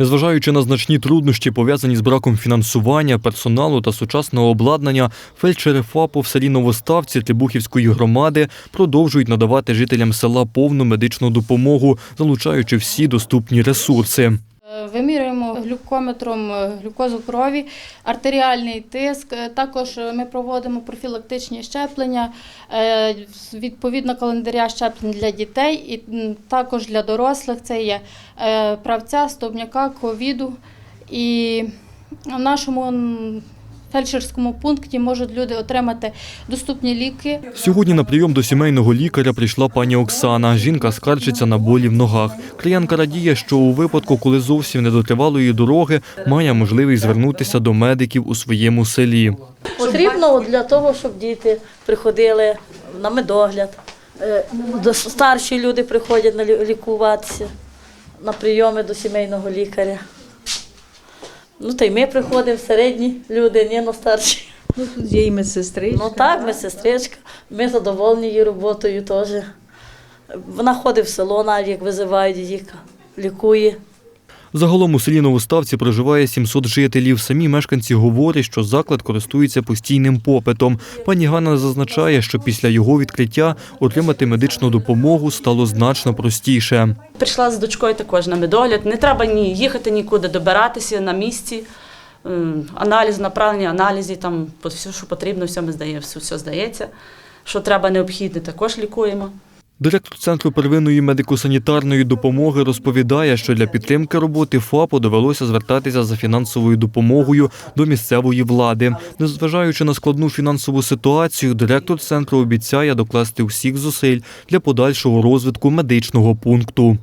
Незважаючи на значні труднощі, пов'язані з браком фінансування, персоналу та сучасного обладнання, фельдшери ФАПу в селі Новоставці Тибухівської громади продовжують надавати жителям села повну медичну допомогу, залучаючи всі доступні ресурси. Вимірюємо глюкометром е, глюкозу крові, артеріальний тиск. Е, Також е, ми проводимо профілактичні щеплення, відповідно календаря щеплень для дітей і також для дорослих. Це є правця, стовбняка, ковіду. І в нашому фельдшерському пункті можуть люди отримати доступні ліки. Сьогодні на прийом до сімейного лікаря прийшла пані Оксана. Жінка скаржиться на болі в ногах. Клієнтка радіє, що у випадку, коли зовсім не дотривалої дороги, має можливість звернутися до медиків у своєму селі. Потрібно для того, щоб діти приходили на медогляд. Е, Старші люди приходять на лікуватися на прийоми до сімейного лікаря. Ну, та й ми приходимо, середні люди, ні, ну старші. Ну, тут є і медсестричка. Ну так, ми сестричка, ми задоволені її роботою теж. Вона ходить в село, навіть як визивають її, лікує. Загалом у селі Новоставці проживає 700 жителів. Самі мешканці говорять, що заклад користується постійним попитом. Пані Ганна зазначає, що після його відкриття отримати медичну допомогу стало значно простіше. Прийшла з дочкою також на медогляд. Не треба ні їхати нікуди, добиратися на місці. Аналіз, направлення, аналізі, там все, що потрібно, все ми здає, все, все здається. Що треба необхідне, також лікуємо. Директор центру первинної медико-санітарної допомоги розповідає, що для підтримки роботи ФАПу довелося звертатися за фінансовою допомогою до місцевої влади. Незважаючи на складну фінансову ситуацію, директор центру обіцяє докласти всіх зусиль для подальшого розвитку медичного пункту.